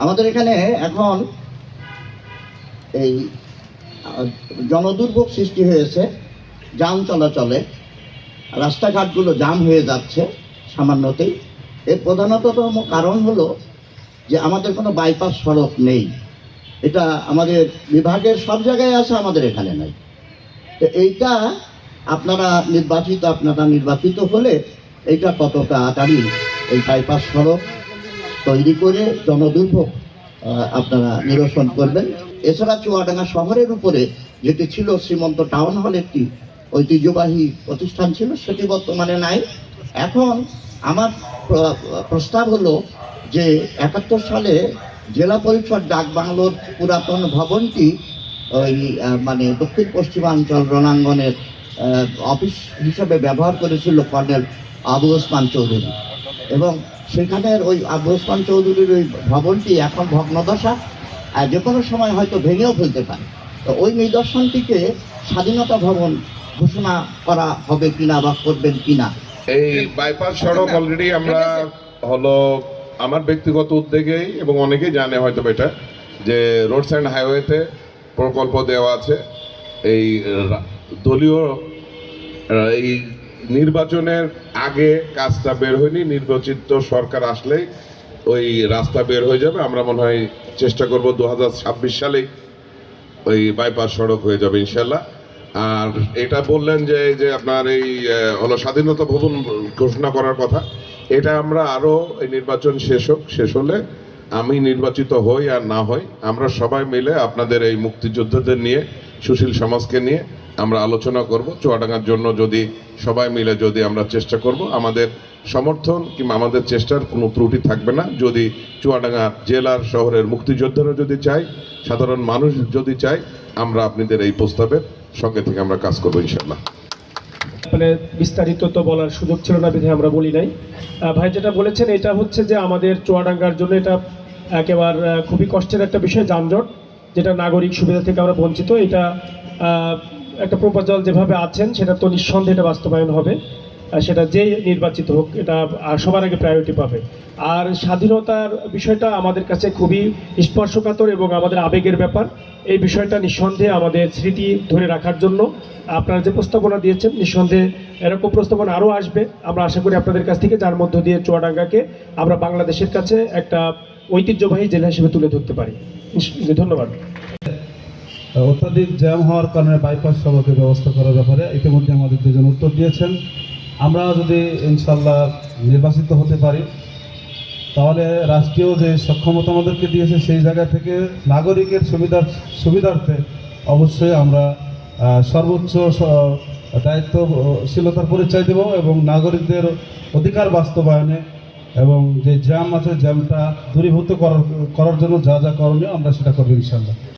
আমাদের এখানে এখন এই জনদুর্ভোগ সৃষ্টি হয়েছে, যান চলাচলে। রাস্তাঘাটগুলো জাম হয়ে যাচ্ছে সামান্যতেই। এর প্রধানতম কারণ হলো যে আমাদের কোনো বাইপাস সড়ক নেই। এটা আমাদের বিভাগের সব জায়গায় আছে, আমাদের এখানে নাই। তো এইটা আপনারা নির্বাচিত আপনারা নির্বাচিত হলে এইটা কত তাড়াতাড়ি এই বাইপাস সড়ক তৈরি করে জনদুর্ভোগ আপনারা নিরসন করবেন। এছাড়া চুয়াডাঙ্গা শহরের উপরে যেটি ছিল শ্রীমন্ত টাউন হল একটি ঐতিহ্যবাহী প্রতিষ্ঠান ছিল, সেটি বর্তমানে নাই। এখন আমার প্রস্তাব হলো যে একাত্তর সালে জেলা পরিষদ ডাক বাংলোর পুরাতন ভবনটি ওই মানে দক্ষিণ পশ্চিমাঞ্চল রণাঙ্গনের অফিস হিসেবে ব্যবহার করেছিল কর্নেল আবু ওসমান চৌধুরী। এবং সেখানের ওই আবু ওসমান চৌধুরীর ওই ভবনটি এখন ভগ্নদশা, আর যে কোনো সময় হয়তো ভেঙেও ফেলতে পারে। তো ওই নিদর্শনটিকে স্বাধীনতা ভবন ঘোষণা করা হবে কিনা বা করবেন কিনা? এই বাইপাস সড়ক অলরেডি আমরা হলো আমার ব্যক্তিগত উদ্যোগেই, এবং অনেকেই জানে হয়তো এটা, যে রোডস সাইড হাইওয়েতে প্রকল্প দেওয়া আছে। এই দলীয়, এই নির্বাচনের আগে কাজটা বের হয়নি, নির্বাচিত সরকার আসলেই ওই রাস্তা বের হয়ে যাবে। আমরা মনে হয় চেষ্টা করব দু হাজার ছাব্বিশ সালেই ওই বাইপাস সড়ক হয়ে যাবে ইনশাল্লাহ। আর এটা বললেন যে যে আপনার এই হলো স্বাধীনতা ভবন ঘোষণা করার কথা, এটা আমরা আরও এই নির্বাচন শেষ হোক, শেষ হলে আমি নির্বাচিত হই আর না হই, আমরা সবাই মিলে আপনাদের এই মুক্তিযোদ্ধাদের নিয়ে, সুশীল সমাজকে নিয়ে আমরা আলোচনা করব। চুয়াডাঙ্গার জন্য যদি সবাই মিলে যদি আমরা চেষ্টা করব, আমাদের সমর্থন কিংবা আমাদের চেষ্টার কোনো ত্রুটি থাকবে না। যদি চুয়াডাঙ্গা জেলার শহরের মুক্তিযোদ্ধারা যদি চাই সাধারণ মানুষ যদি চাই আমরা আপনাদের এই প্রস্তাবের সঙ্গে থেকে আমরা কাজ করব ইনশাল্লাহ মানে বিস্তারিত তো বলার সুযোগ ছিল না বিধে আমরা বলি নাই। ভাই যেটা বলেছেন, এটা হচ্ছে যে আমাদের চুয়াডাঙ্গার জন্য এটা একেবারে খুবই কষ্টের একটা বিষয়, যানজট, যেটা নাগরিক সুবিধা থেকে আমরা বঞ্চিত। এটা একটা প্রপোজাল যেভাবে আছেন, সেটা তো নিঃসন্দেহে এটা বাস্তবায়ন হবে। সেটা যেই নির্বাচিত হোক, এটা সবার আগে প্রায়োরিটি পাবে। আর স্বাধীনতার বিষয়টা আমাদের কাছে খুবই স্পর্শকাতর এবং আমাদের আবেগের ব্যাপার। এই বিষয়টা নিঃসন্দেহে আমাদের স্মৃতি ধরে রাখার জন্য আপনারা যে প্রস্তাবনা দিয়েছেন, নিঃসন্দেহে এরকম প্রস্তাবনা আরও আসবে। আমরা আশা করি আপনাদের কাছ থেকে যার মধ্য দিয়ে চুয়াডাঙ্গাকে আমরা বাংলাদেশের কাছে একটা ঐতিহ্যবাহী জেলা হিসেবে তুলে ধরতে পারি। ধন্যবাদ। অত্যাধিক জ্যাম হওয়ার কারণে বাইপাস সড়কের ব্যবস্থা করার ব্যাপারে ইতিমধ্যে আমাদের দুজন উত্তর দিয়েছেন। আমরা যদি ইনশাল্লাহ নির্বাচিত হতে পারি, তাহলে রাষ্ট্রীয় যে সক্ষমতা আমাদেরকে দিয়েছে, সেই জায়গা থেকে নাগরিকের সুবিধার সুবিধার্থে অবশ্যই আমরা সর্বোচ্চ দায়িত্বশীলতার পরিচয় দেব এবং নাগরিকদের অধিকার বাস্তবায়নে এবং যে জ্যাম আছে, জ্যামটা দূরীভূত করার করার জন্য যা যা করণীয় আমরা সেটা করব ইনশাল্লাহ